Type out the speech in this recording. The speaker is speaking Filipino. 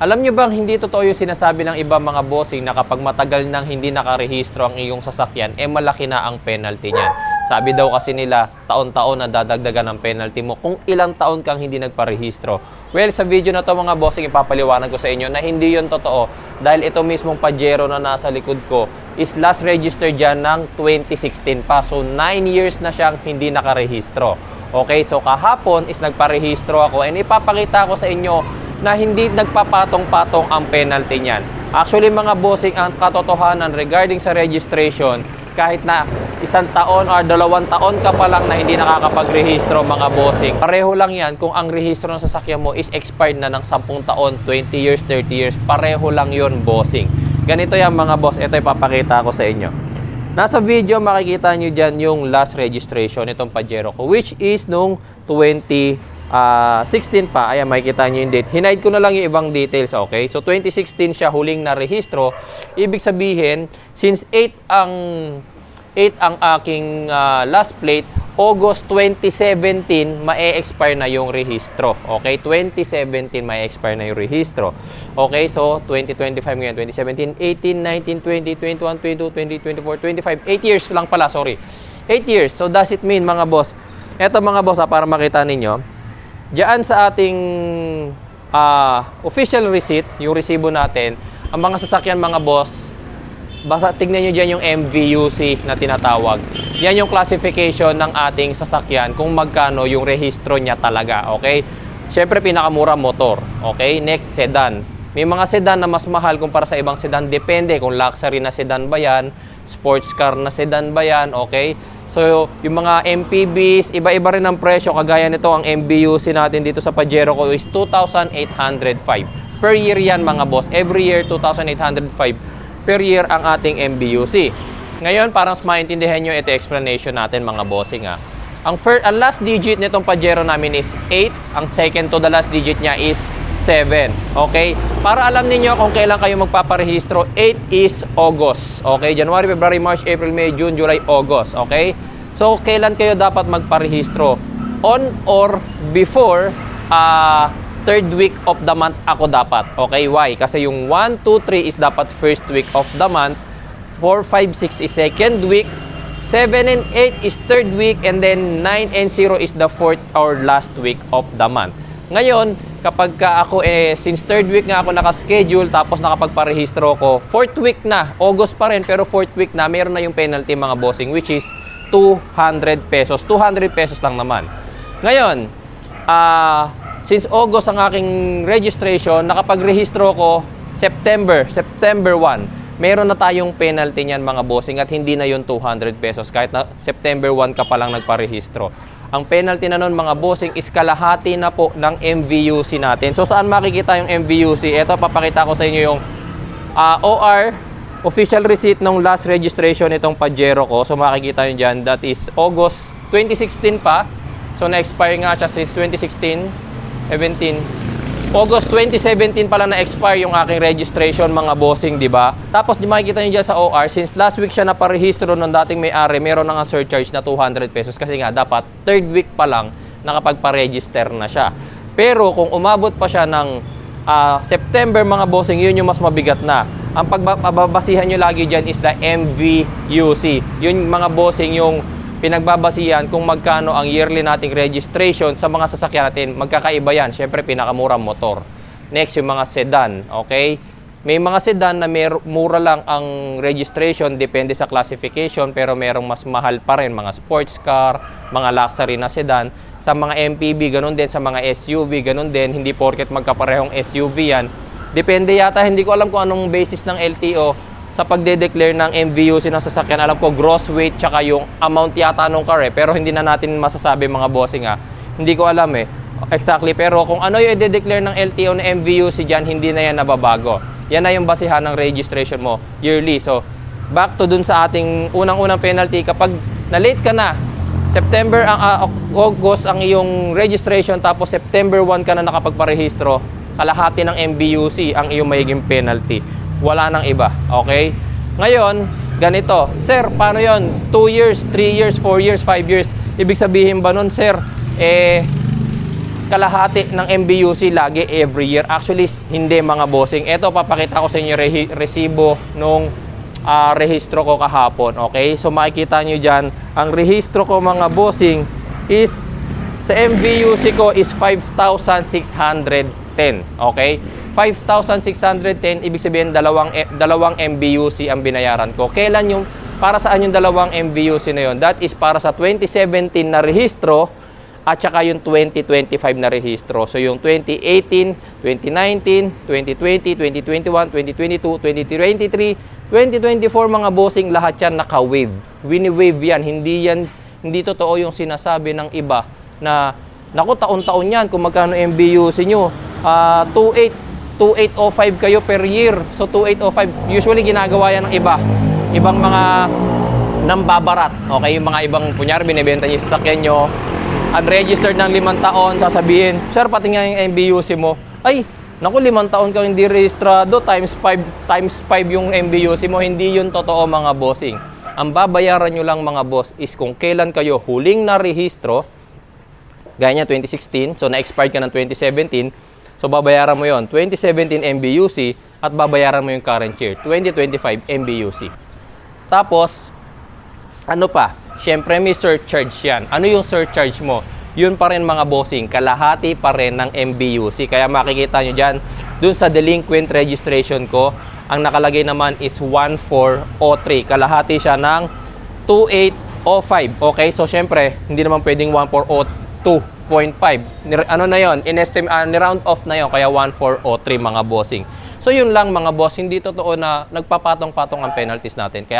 Alam nyo bang hindi totoo yung sinasabi ng iba mga bossing na kapag matagal nang hindi nakarehistro ang iyong sasakyan, eh malaki na ang penalty niyan. Sabi daw kasi nila, taon-taon na dadagdagan ng penalty mo kung ilang taon kang hindi nagparehistro. Well, sa video na to mga bossing, ipapaliwanag ko sa inyo na hindi yon totoo dahil ito mismong Pajero na nasa likod ko is last registered dyan ng 2016 pa. So, 9 years na siyang hindi nakarehistro. Okay, so kahapon is nagparehistro ako and ipapakita ko sa inyo na hindi nagpapatong-patong ang penalty niyan. Actually mga bossing, ang katotohanan regarding sa registration, kahit na isang taon or dalawang taon ka pa lang na hindi nakakapagrehistro mga bossing, pareho lang yan kung ang rehistro ng sasakyan mo is expired na ng 10 taon, 20 years, 30 years, pareho lang yon bossing. Ganito yan mga boss, ito ipapakita ko sa inyo. Nasa video makikita nyo dyan yung last registration itong Pajero ko which is nung 2016 pa. Ayan, makikita nyo yung date. Hinide ko na lang yung ibang details, okay? So 2016 siya huling na rehistro. Ibig sabihin, since 8 ang 8 ang aking ah, last plate, August 2017, ma-expire na yung rehistro. Okay? 2017, ma-expire na yung rehistro. Okay? So, 2025 ngayon, 2017, 18, 19, 20, 21, 22, 20, 24, 25. 8 years lang pala, sorry. 8 years. So, does it mean, mga boss? Eto mga boss, ha, para makita ninyo. Diyan sa ating ah, official receipt, yung resibo natin, ang mga sasakyan mga boss, basta tignan nyo dyan yung MVUC na tinatawag. Yan yung classification ng ating sasakyan kung magkano yung rehistro niya talaga, okay? Siyempre, pinakamura motor, okay? Next, sedan. May mga sedan na mas mahal kumpara sa ibang sedan. Depende kung luxury na sedan ba yan, sports car na sedan ba yan, okay? So, yung mga MPVs, iba-iba rin ang presyo. Kagaya nito, ang MBUC natin dito sa Pajero ko is 2,805. Per year yan mga boss. Every year, 2,805 per year ang ating MBUC. Ngayon, para mas maintindihan nyo ito explanation natin mga bossing ha. Ang, first, ang last digit nitong Pajero namin is 8. Ang second to the last digit niya is 7. Okay? Para alam niyo kung kailan kayo magpaparehistro, 8 is August. Okay? January, February, March, April, May, June, July, August. Okay? So, kailan kayo dapat magparehistro? On or before ah third week of the month ako dapat. Okay, why? Kasi yung 1, 2, 3 is dapat first week of the month. 4, 5, 6 is second week. 7 and 8 is third week. And then 9 and 0 is the fourth or last week of the month. Ngayon, kapag ka ako eh, since third week nga ako nakaschedule tapos nakapagparehistro ko, fourth week na, August pa rin, pero fourth week na, meron na yung penalty mga bossing, which is 200 pesos. 200 pesos lang naman. Ngayon, ah, since August ang aking registration, nakapagrehistro ko September, September 1. Meron na tayong penalty niyan mga bossing at hindi na yun 200 pesos kahit na September 1 ka pa lang nagparehistro. Ang penalty na nun mga bossing is kalahati na po ng MVUC natin. So saan makikita yung MVUC? Ito papakita ko sa inyo yung ah, OR official receipt ng last registration itong Pajero ko. So makikita nyo dyan, that is August 2016 pa. So na-expire nga siya since 2016, 17. August 2017 pala na-expire yung aking registration mga bossing, di ba? Tapos di makikita nyo dyan sa OR, since last week siya naparehistro ng dating may-ari, meron na nga surcharge na 200 pesos kasi nga dapat third week pa lang nakapagpa-register na siya. Pero kung umabot pa siya ng ah, September mga bossing, yun yung mas mabigat na. Ang pagbabasihan nyo lagi dyan is the MVUC. Yun mga bossing yung pinagbabasihan kung magkano ang yearly nating registration sa mga sasakyan natin. Magkakaiba yan. Siyempre, pinakamurang motor. Next, yung mga sedan. Okay? May mga sedan na mer- mura lang ang registration, depende sa classification, pero merong mas mahal pa rin. Mga sports car, mga luxury na sedan. Sa mga MPV, ganun din. Sa mga SUV, ganun din. Hindi porket magkaparehong SUV yan. Depende yata, hindi ko alam kung anong basis ng LTO sa pagde-declare ng MVUC ng sasakyan, alam ko gross weight tsaka yung amount yata nung car eh. Pero hindi na natin masasabi mga bossing ha. Hindi ko alam eh. Exactly. Pero kung ano yung i-declare ng LTO na MVUC dyan, hindi na yan nababago. Yan na yung basihan ng registration mo yearly. So, back to dun sa ating unang-unang penalty. Kapag na-late ka na, September, ang ah, August ang iyong registration, tapos September 1 ka na nakapagparehistro, kalahati ng MBUC ang iyong magiging penalty. Wala nang iba, okay? Ngayon, ganito, Sir, paano yon? 2 years, 3 years, 4 years, 5 years? Ibig sabihin ba nun, Sir, eh, kalahati ng MBUC lagi every year. Actually, hindi mga bossing. Ito, papakita ko sa inyo rehi- resibo nung ah, rehistro ko kahapon. Okay? So, makikita nyo dyan, ang rehistro ko mga bossing is sa MBUC ko is 5,610. Okay? 5,610, ibig sabihin dalawang, dalawang MBUC ang binayaran ko. Kailan yung, para saan yung dalawang MBUC na yun? That is para sa 2017 na rehistro at saka yung 2025 na rehistro. So yung 2018, 2019, 2020, 2021, 2022, 2023, 2024 mga bossing lahat yan naka-wave. Wini-wave yan. Hindi yan hindi totoo yung sinasabi ng iba na naku taon-taon yan kung magkano MBUC nyo. Ah, 28 2805 kayo per year. So 2805 usually ginagawa yan ng iba. Ibang mga nambabarat. Okay, yung mga ibang kunyari binebenta niyo yung sasakyan nyo, unregistered ng limang taon, sasabihin, Sir, pati nga yung MBUC mo. Ay, naku, limang taon ka hindi rehistrado, times 5, times 5 yung MBUC mo. Hindi yun totoo mga bossing. Ang babayaran nyo lang mga boss is kung kailan kayo huling na rehistro, gaya niya 2016, so na-expired ka ng 2017, So babayaran mo yon 2017 MBUC at babayaran mo yung current year, 2025 MBUC. Tapos, ano pa? Siyempre may surcharge yan. Ano yung surcharge mo? Yun pa rin mga bossing, kalahati pa rin ng MBUC. Kaya makikita nyo dyan, dun sa delinquent registration ko, ang nakalagay naman is 1403. Kalahati siya ng 2805. Okay, so syempre, hindi naman pwedeng 1402 1.5. Ano na yon? Inestim uh, ni-round off na yon kaya 1.403 mga bossing. So yun lang mga boss, hindi totoo na nagpapatong-patong ang penalties natin. Kaya